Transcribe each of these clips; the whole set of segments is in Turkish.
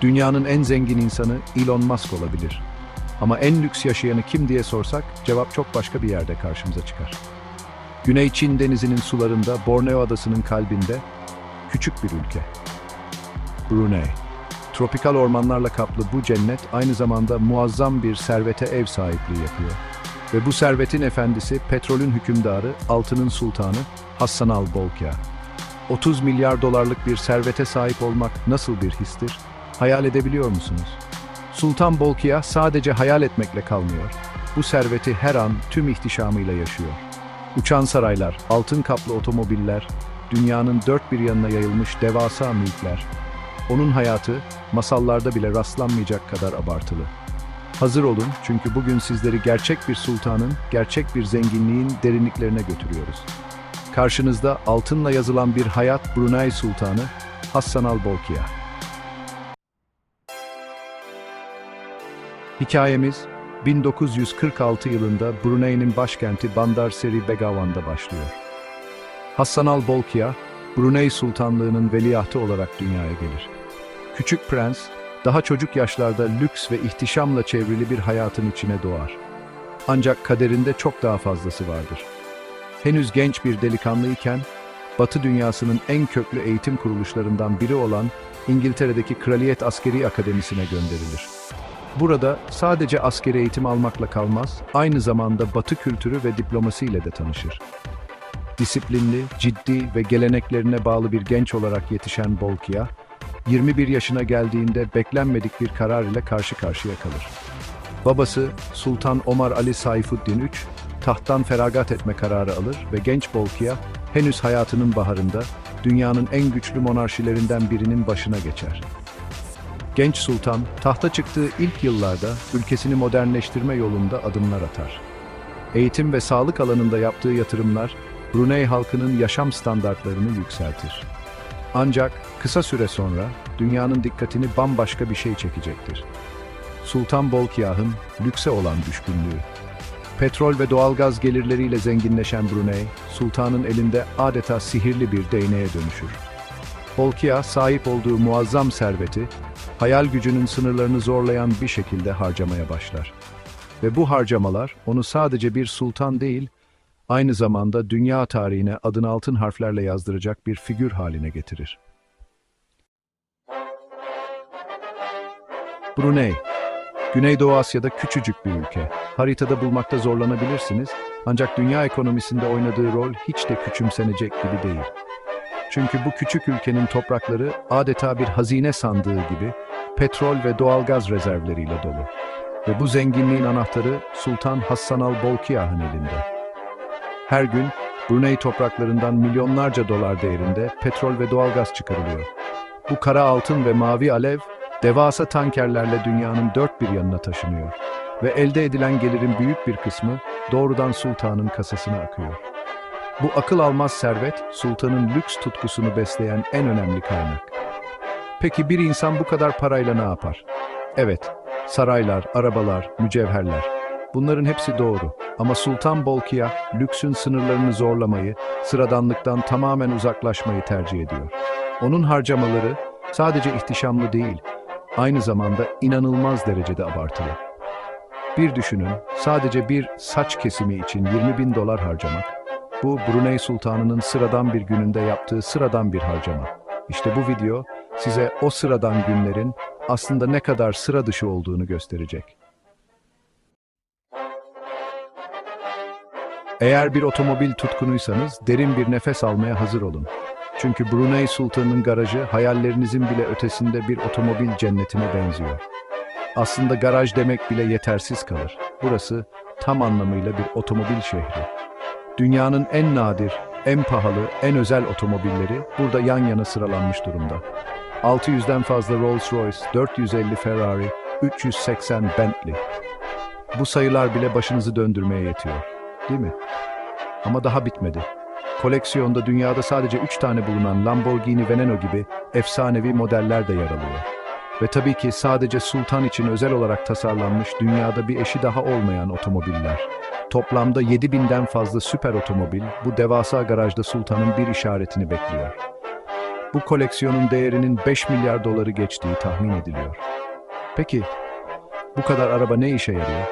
Dünyanın en zengin insanı Elon Musk olabilir. Ama en lüks yaşayanı kim diye sorsak cevap çok başka bir yerde karşımıza çıkar. Güney Çin denizinin sularında, Borneo adasının kalbinde küçük bir ülke. Brunei. Tropikal ormanlarla kaplı bu cennet aynı zamanda muazzam bir servete ev sahipliği yapıyor. Ve bu servetin efendisi, petrolün hükümdarı, altının sultanı Hassan al-Bolkiah. 30 milyar dolarlık bir servete sahip olmak nasıl bir histir? Hayal edebiliyor musunuz? Sultan Bolkiah sadece hayal etmekle kalmıyor. Bu serveti her an tüm ihtişamıyla yaşıyor. Uçan saraylar, altın kaplı otomobiller, dünyanın dört bir yanına yayılmış devasa mülkler. Onun hayatı masallarda bile rastlanmayacak kadar abartılı. Hazır olun çünkü bugün sizleri gerçek bir sultanın, gerçek bir zenginliğin derinliklerine götürüyoruz. Karşınızda altınla yazılan bir hayat Brunei Sultanı Hassan al-Bolkiah. Hikayemiz 1946 yılında Brunei'nin başkenti Bandar Seri Begawan'da başlıyor. Hassan al-Bolkiah, Brunei Sultanlığı'nın veliahtı olarak dünyaya gelir. Küçük prens, daha çocuk yaşlarda lüks ve ihtişamla çevrili bir hayatın içine doğar. Ancak kaderinde çok daha fazlası vardır. Henüz genç bir delikanlıyken, Batı dünyasının en köklü eğitim kuruluşlarından biri olan İngiltere'deki Kraliyet Askeri Akademisi'ne gönderilir. Burada sadece askeri eğitim almakla kalmaz, aynı zamanda Batı kültürü ve diplomasiyle de tanışır. Disiplinli, ciddi ve geleneklerine bağlı bir genç olarak yetişen Bolkiah, 21 yaşına geldiğinde beklenmedik bir karar ile karşı karşıya kalır. Babası Sultan Omar Ali Saifuddin III, tahttan feragat etme kararı alır ve genç Bolkiah henüz hayatının baharında dünyanın en güçlü monarşilerinden birinin başına geçer. Genç sultan tahta çıktığı ilk yıllarda ülkesini modernleştirme yolunda adımlar atar. Eğitim ve sağlık alanında yaptığı yatırımlar Brunei halkının yaşam standartlarını yükseltir. Ancak kısa süre sonra dünyanın dikkatini bambaşka bir şey çekecektir. Sultan Bolkiah'ın lükse olan düşkünlüğü. Petrol ve doğalgaz gelirleriyle zenginleşen Brunei, sultanın elinde adeta sihirli bir değneğe dönüşür. Bolkiah sahip olduğu muazzam serveti, hayal gücünün sınırlarını zorlayan bir şekilde harcamaya başlar. Ve bu harcamalar onu sadece bir sultan değil, aynı zamanda dünya tarihine adını altın harflerle yazdıracak bir figür haline getirir. Brunei Güneydoğu Asya'da küçücük bir ülke. Haritada bulmakta zorlanabilirsiniz ancak dünya ekonomisinde oynadığı rol hiç de küçümsenecek gibi değil. Çünkü bu küçük ülkenin toprakları adeta bir hazine sandığı gibi petrol ve doğalgaz rezervleriyle dolu. Ve bu zenginliğin anahtarı Sultan Hassan al-Bolkiah'ın elinde. Her gün Brunei topraklarından milyonlarca dolar değerinde petrol ve doğalgaz çıkarılıyor. Bu kara altın ve mavi alev devasa tankerlerle dünyanın dört bir yanına taşınıyor ve elde edilen gelirin büyük bir kısmı doğrudan sultanın kasasına akıyor. Bu akıl almaz servet, sultanın lüks tutkusunu besleyen en önemli kaynak. Peki bir insan bu kadar parayla ne yapar? Evet, saraylar, arabalar, mücevherler. Bunların hepsi doğru. Ama Sultan Bolkiah, lüksün sınırlarını zorlamayı, sıradanlıktan tamamen uzaklaşmayı tercih ediyor. Onun harcamaları sadece ihtişamlı değil, aynı zamanda inanılmaz derecede abartılı. Bir düşünün, sadece bir saç kesimi için 20 bin dolar harcamak, bu Brunei Sultanı'nın sıradan bir gününde yaptığı sıradan bir harcama. İşte bu video size o sıradan günlerin aslında ne kadar sıra dışı olduğunu gösterecek. Eğer bir otomobil tutkunuysanız derin bir nefes almaya hazır olun. Çünkü Brunei Sultanı'nın garajı hayallerinizin bile ötesinde bir otomobil cennetine benziyor. Aslında garaj demek bile yetersiz kalır. Burası tam anlamıyla bir otomobil şehri. Dünyanın en nadir, en pahalı, en özel otomobilleri burada yan yana sıralanmış durumda. 600'den fazla Rolls-Royce, 450 Ferrari, 380 Bentley. Bu sayılar bile başınızı döndürmeye yetiyor. Değil mi? Ama daha bitmedi. Koleksiyonda dünyada sadece 3 tane bulunan Lamborghini Veneno gibi efsanevi modeller de yer alıyor. Ve tabii ki sadece Sultan için özel olarak tasarlanmış dünyada bir eşi daha olmayan otomobiller. Toplamda 7000'den fazla süper otomobil bu devasa garajda Sultan'ın bir işaretini bekliyor. Bu koleksiyonun değerinin 5 milyar doları geçtiği tahmin ediliyor. Peki, bu kadar araba ne işe yarıyor?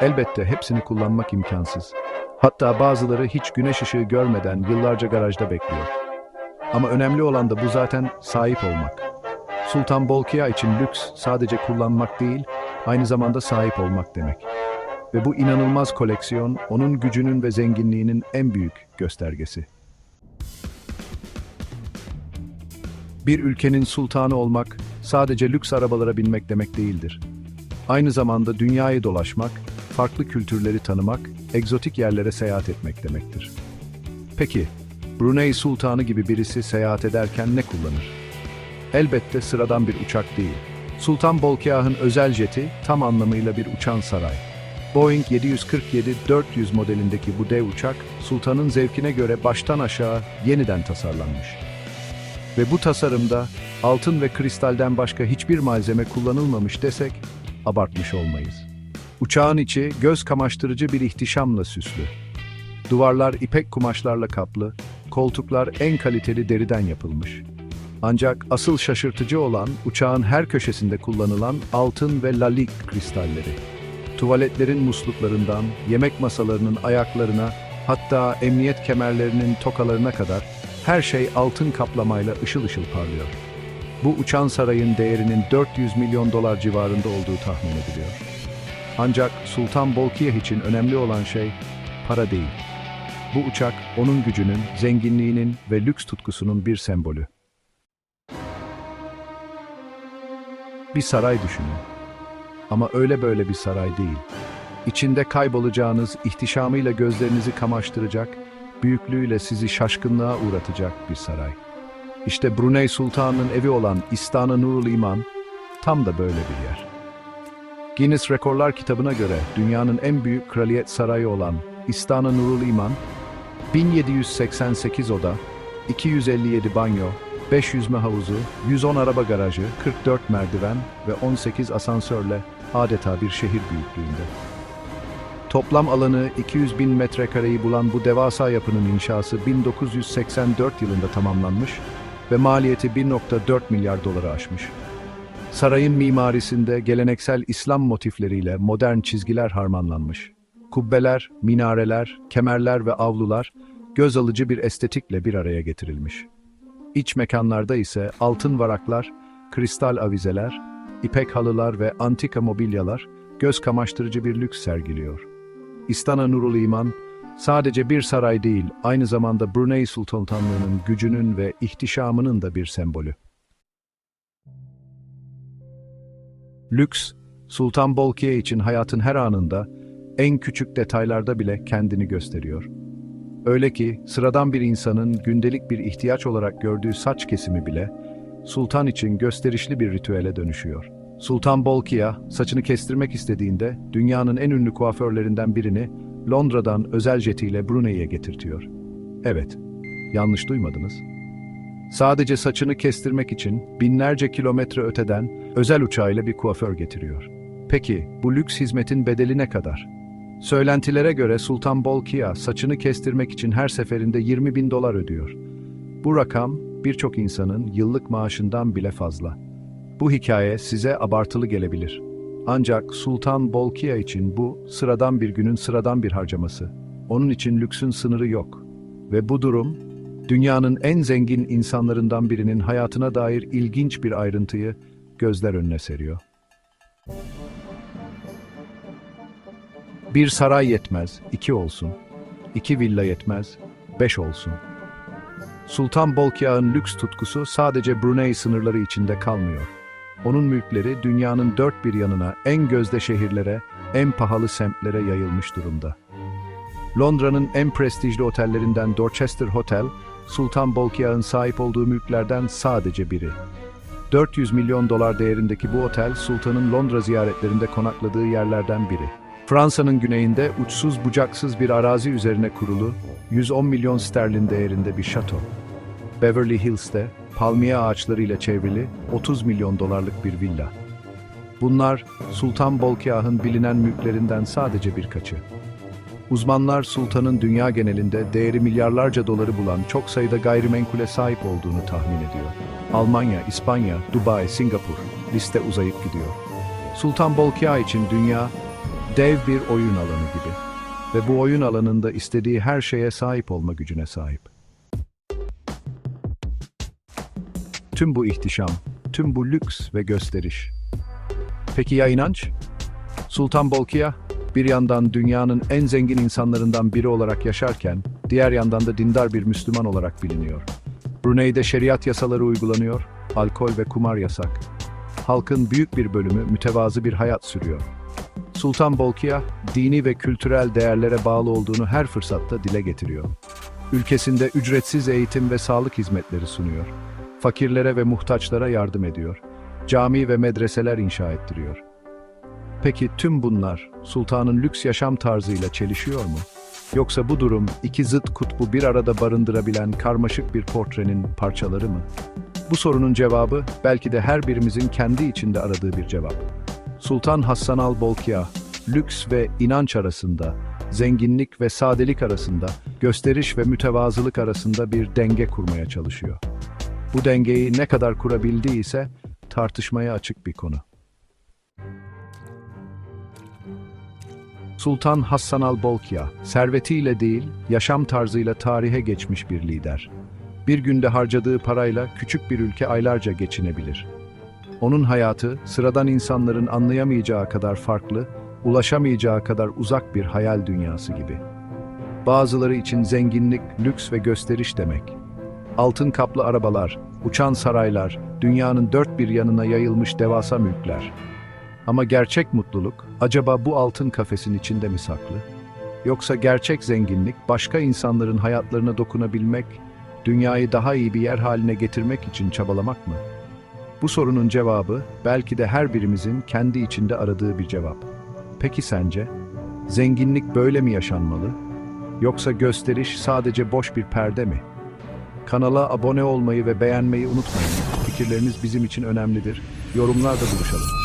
Elbette hepsini kullanmak imkansız. Hatta bazıları hiç güneş ışığı görmeden yıllarca garajda bekliyor. Ama önemli olan da bu zaten sahip olmak. Sultan Bolkiah için lüks sadece kullanmak değil, aynı zamanda sahip olmak demek. Ve bu inanılmaz koleksiyon onun gücünün ve zenginliğinin en büyük göstergesi. Bir ülkenin sultanı olmak sadece lüks arabalara binmek demek değildir. Aynı zamanda dünyayı dolaşmak, farklı kültürleri tanımak, egzotik yerlere seyahat etmek demektir. Peki, Brunei Sultanı gibi birisi seyahat ederken ne kullanır? Elbette sıradan bir uçak değil. Sultan Bolkiah'ın özel jeti tam anlamıyla bir uçan saray. Boeing 747-400 modelindeki bu dev uçak, sultanın zevkine göre baştan aşağı yeniden tasarlanmış. Ve bu tasarımda altın ve kristalden başka hiçbir malzeme kullanılmamış desek, abartmış olmayız. Uçağın içi göz kamaştırıcı bir ihtişamla süslü. Duvarlar ipek kumaşlarla kaplı, koltuklar en kaliteli deriden yapılmış. Ancak asıl şaşırtıcı olan uçağın her köşesinde kullanılan altın ve lalik kristalleri. Tuvaletlerin musluklarından, yemek masalarının ayaklarına, hatta emniyet kemerlerinin tokalarına kadar her şey altın kaplamayla ışıl ışıl parlıyor. Bu uçan sarayın değerinin 400 milyon dolar civarında olduğu tahmin ediliyor. Ancak Sultan Bolkiah için önemli olan şey para değil. Bu uçak onun gücünün, zenginliğinin ve lüks tutkusunun bir sembolü. Bir saray düşünün. Ama öyle böyle bir saray değil. İçinde kaybolacağınız, ihtişamıyla gözlerinizi kamaştıracak, büyüklüğüyle sizi şaşkınlığa uğratacak bir saray. İşte Brunei Sultanı'nın evi olan İstana Nurul İman tam da böyle bir yer. Guinness Rekorlar kitabına göre dünyanın en büyük kraliyet sarayı olan İstana Nurul İman, 1788 oda, 257 banyo, 5 yüzme havuzu, 110 araba garajı, 44 merdiven ve 18 asansörle adeta bir şehir büyüklüğünde. Toplam alanı 200 bin metrekareyi bulan bu devasa yapının inşası 1984 yılında tamamlanmış ve maliyeti 1.4 milyar doları aşmış. Sarayın mimarisinde geleneksel İslam motifleriyle modern çizgiler harmanlanmış. Kubbeler, minareler, kemerler ve avlular göz alıcı bir estetikle bir araya getirilmiş. İç mekanlarda ise altın varaklar, kristal avizeler, ipek halılar ve antika mobilyalar göz kamaştırıcı bir lüks sergiliyor. İstana Nurul İman, sadece bir saray değil, aynı zamanda Brunei Sultanlığı'nın gücünün ve ihtişamının da bir sembolü. Lüks, Sultan Bolkiah için hayatın her anında, en küçük detaylarda bile kendini gösteriyor. Öyle ki sıradan bir insanın gündelik bir ihtiyaç olarak gördüğü saç kesimi bile, sultan için gösterişli bir ritüele dönüşüyor. Sultan Bolkiah, saçını kestirmek istediğinde dünyanın en ünlü kuaförlerinden birini Londra'dan özel jetiyle Brunei'ye getirtiyor. Evet, yanlış duymadınız. Sadece saçını kestirmek için binlerce kilometre öteden özel uçağıyla bir kuaför getiriyor. Peki bu lüks hizmetin bedeli ne kadar? Söylentilere göre Sultan Bolkiah saçını kestirmek için her seferinde 20 bin dolar ödüyor. Bu rakam birçok insanın yıllık maaşından bile fazla. Bu hikaye size abartılı gelebilir. Ancak Sultan Bolkiah için bu sıradan bir günün sıradan bir harcaması. Onun için lüksün sınırı yok. Ve bu durum dünyanın en zengin insanlarından birinin hayatına dair ilginç bir ayrıntıyı gözler önüne seriyor. Bir saray yetmez, iki olsun. İki villa yetmez, beş olsun. Sultan Bolkiah'ın lüks tutkusu sadece Brunei sınırları içinde kalmıyor. Onun mülkleri dünyanın dört bir yanına, en gözde şehirlere, en pahalı semtlere yayılmış durumda. Londra'nın en prestijli otellerinden Dorchester Hotel, Sultan Bolkiah'ın sahip olduğu mülklerden sadece biri. 400 milyon dolar değerindeki bu otel, Sultan'ın Londra ziyaretlerinde konakladığı yerlerden biri. Fransa'nın güneyinde uçsuz bucaksız bir arazi üzerine kurulu, 110 milyon sterlin değerinde bir şato. Beverly Hills'te palmiye ağaçlarıyla çevrili 30 milyon dolarlık bir villa. Bunlar Sultan Bolkiah'ın bilinen mülklerinden sadece birkaçı. Uzmanlar sultanın dünya genelinde değeri milyarlarca doları bulan çok sayıda gayrimenkule sahip olduğunu tahmin ediyor. Almanya, İspanya, Dubai, Singapur liste uzayıp gidiyor. Sultan Bolkiah için dünya dev bir oyun alanı gibi ve bu oyun alanında istediği her şeye sahip olma gücüne sahip. Tüm bu ihtişam, tüm bu lüks ve gösteriş. Peki ya inanç? Sultan Bolkiah bir yandan dünyanın en zengin insanlarından biri olarak yaşarken, diğer yandan da dindar bir Müslüman olarak biliniyor. Brunei'de şeriat yasaları uygulanıyor, alkol ve kumar yasak. Halkın büyük bir bölümü mütevazı bir hayat sürüyor. Sultan Bolkiah, dini ve kültürel değerlere bağlı olduğunu her fırsatta dile getiriyor. Ülkesinde ücretsiz eğitim ve sağlık hizmetleri sunuyor. Fakirlere ve muhtaçlara yardım ediyor. Cami ve medreseler inşa ettiriyor. Peki tüm bunlar sultanın lüks yaşam tarzıyla çelişiyor mu? Yoksa bu durum iki zıt kutbu bir arada barındırabilen karmaşık bir portrenin parçaları mı? Bu sorunun cevabı belki de her birimizin kendi içinde aradığı bir cevap. Sultan Hassan al Bolkiah, lüks ve inanç arasında, zenginlik ve sadelik arasında, gösteriş ve mütevazılık arasında bir denge kurmaya çalışıyor. Bu dengeyi ne kadar kurabildiği ise tartışmaya açık bir konu. Sultan Hassan al Bolkiah, servetiyle değil, yaşam tarzıyla tarihe geçmiş bir lider. Bir günde harcadığı parayla küçük bir ülke aylarca geçinebilir. Onun hayatı, sıradan insanların anlayamayacağı kadar farklı, ulaşamayacağı kadar uzak bir hayal dünyası gibi. Bazıları için zenginlik, lüks ve gösteriş demek. Altın kaplı arabalar, uçan saraylar, dünyanın dört bir yanına yayılmış devasa mülkler. Ama gerçek mutluluk acaba bu altın kafesin içinde mi saklı? Yoksa gerçek zenginlik başka insanların hayatlarına dokunabilmek, dünyayı daha iyi bir yer haline getirmek için çabalamak mı? Bu sorunun cevabı belki de her birimizin kendi içinde aradığı bir cevap. Peki sence? Zenginlik böyle mi yaşanmalı? Yoksa gösteriş sadece boş bir perde mi? Kanala abone olmayı ve beğenmeyi unutmayın. Fikirleriniz bizim için önemlidir. Yorumlarda buluşalım.